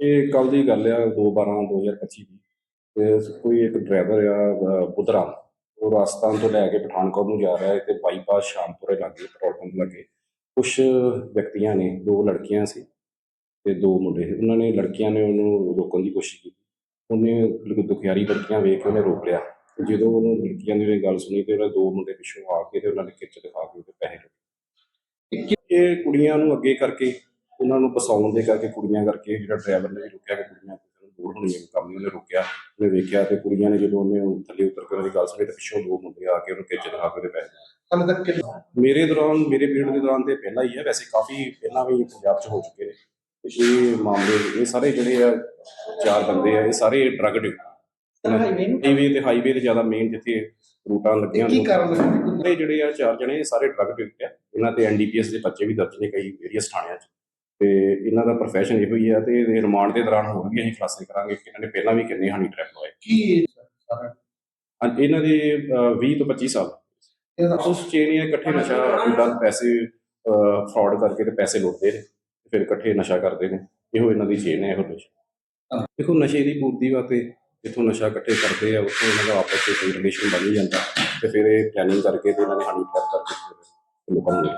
ਇਹ ਕੱਲ ਦੀ ਗੱਲ ਆ 2 12 2025 ਦੀ। ਤੇ ਕੋਈ ਇੱਕ ਡਰਾਈਵਰ ਆ, ਅਹ ਬੁੱਧਰਾਮ ਉਹ ਰਾਜਸਥਾਨ ਤੋਂ ਲੈ ਕੇ ਪਠਾਨਕੋਟ ਨੂੰ ਜਾ ਰਿਹਾ ਹੈ ਤੇ ਬਾਈਪਾਸ ਸ਼ਾਮਪੁਰੇ ਲਾਗੇ, ਪੈਟਰੋਲ ਪੰਪ ਲਾਗੇ। ਕੁਝ ਵਿਅਕਤੀਆਂ ਨੇ, ਦੋ ਲੜਕੀਆਂ ਸੀ ਤੇ ਦੋ ਮੁੰਡੇ ਸੀ। ਉਹਨਾਂ ਨੇ, ਲੜਕੀਆਂ ਨੇ ਉਹਨੂੰ ਰੋਕਣ ਦੀ ਕੋਸ਼ਿਸ਼ ਕੀਤੀ। ਉਹਨੇ ਦੁਖਿਆਰੀ ਲੜਕੀਆਂ ਵੇਖ ਕੇ ਉਹਨੇ ਰੋਕ ਲਿਆ। ਜਦੋਂ ਉਹਨੂੰ ਲੜਕੀਆਂ ਦੀ ਉਹਨੇ ਗੱਲ ਸੁਣੀ ਤੇ ਉਹਨਾਂ ਦੋ ਮੁੰਡੇ ਪਿੱਛੋਂ ਆ ਕੇ ਤੇ ਉਹਨਾਂ ਨੇ ਖਿੱਚ ਦਿਖਾ ਕੇ ਉਹਦੇ ਪੈਸੇ ਲਏ। ਇਹ ਕੁੜੀਆਂ ਨੂੰ ਅੱਗੇ ਕਰਕੇ ਉਹਨਾਂ ਨੂੰ ਫਸਾਉਣ ਦੇ ਕਰਕੇ ਕੁੜੀਆਂ ਕਰਕੇ ਜਿਹੜਾ ਡਰਾਈਵਰ ਨੇ ਵੀ ਰੁਕਿਆ ਕਿ ਕੁੜੀਆਂ ਦੂਰ ਹੋਣੀਆਂ ਕੰਮ ਨਹੀਂ ਉਹਨੇ ਰੁਕਿਆ। ਉਹਨੇ ਵੇਖਿਆ ਤੇ ਕੁੜੀਆਂ ਨੇ ਜਦੋਂ ਉਹਨੇ ਉਹ ਥੱਲੇ ਉਤਰ ਕੇ ਉਹਨਾਂ ਦੀ ਗੱਲ ਸੁਣੀ ਤੇ ਪਿੱਛੋਂ ਦੋ ਮੁੰਡੇ ਆ ਕੇ ਉਹਨੂੰ ਖਿੱਚ ਦਿਖਾ ਕੇ ਉਹਦੇ ਲਏ। ਹਾਲੇ ਤੱਕ ਮੇਰੇ ਦੌਰਾਨ ਮੇਰੇ ਪੀਰੀਅਡ ਦੇ ਦੌਰਾਨ ਤੇ ਪਹਿਲਾਂ ਹੀ ਹੈ ਵੈਸੇ ਕਾਫੀ ਪਹਿਲਾਂ ਵੀ ਪੰਜਾਬ 'ਚ ਹੋ ਚੁੱਕੇ ਨੇ। ਇਹ ਮਾਮਲੇ ਇਹ ਸਾਰੇ ਜਿਹੜੇ ਆ ਚਾਰ ਬੰਦੇ ਆ ਇਹ ਸਾਰੇ ਡਰਗ ਨੂੰ? ਹਾਈਵੇ ਤੇ ਹਾਈਵੇ ਤੇ ਜ਼ਿਆਦਾ ਮੇਨ ਜਿੱਥੇ ਰੂਟਾਂ ਲੱਗੀਆਂ ਕੀ ਕਾਰਨ ਲੱਗਦਾ ਜਿਹੜੇ ਆ ਚਾਰ ਜਣੇ ਸਾਰੇ ਡਰਗ ਡਿਕਟ ਆ। ਇਹਨਾਂ ਤੇ ਐਨਡੀਪੀਐਸ ਦੇ ਬੱਚੇ ਵੀ ਦਰਜ ਨੇ ਕਈ ਵੇਰੀਅਸ ਥਾਣਿਆਂ 'ਚ। ਤੇ ਇਹਨਾਂ ਦਾ profession ਇਹੋ ਹੀ ਆ ਤੇ ਇਹਦੇ ਰਿਮਾਂਡ ਦੇ ਦੌਰਾਨ ਹੋਰ ਵੀ ਅਸੀਂ ਖੁਲਾਸੇ ਕਰਾਂਗੇ ਕਿ ਇਹਨਾਂ ਨੇ ਪਹਿਲਾਂ ਵੀ ਕਿੰਨੇ ਹਨੀ ਟ੍ਰੈਪ ਹੋਏ ਕੀ ਸਾਰਾ ਅੱਜ ਇਹਨਾਂ ਦੇ ਅਹ, 20 ਤੋਂ 25 ਸਾਲ। ਉਸ ਚੇਨ ਇਹ ਇਕੱਠੇ ਨਸ਼ਾ ਇਦਾਂ ਪੈਸੇ ਫਰਾਡ ਕਰਕੇ ਤੇ ਪੈਸੇ ਲੁੱਟਦੇ ਨੇ ਫਿਰ ਇਕੱਠੇ ਨਸ਼ਾ ਕਰਦੇ ਨੇ। ਇਹੋ ਇਹਨਾਂ ਦੀ ਚੇਨ ਹੈ ਇਹੋ ਨਸ਼ਾ। ਦੇਖੋ ਨਸ਼ੇ ਦੀ ਪੂਰਤੀ ਵਾਸਤੇ ਜਿੱਥੋਂ ਨਸ਼ਾ ਇਕੱਠੇ ਕਰਦੇ ਆ ਉੱਥੋਂ ਇਹਨਾਂ ਦਾ ਆਪਸ ਵਿੱਚ ਕੋਈ ਰਿਲੇਸ਼ਨ ਬਣ ਜਾਂਦਾ। ਤੇ ਫਿਰ ਇਹ ਪਲੈਨਿੰਗ ਕਰਕੇ ਤੇ ਇਹਨਾਂ ਨੇ ਹਨੀ ਟ੍ਰੈਪ ਕਰਕੇ ਲੋਕਾਂ ਨੂੰ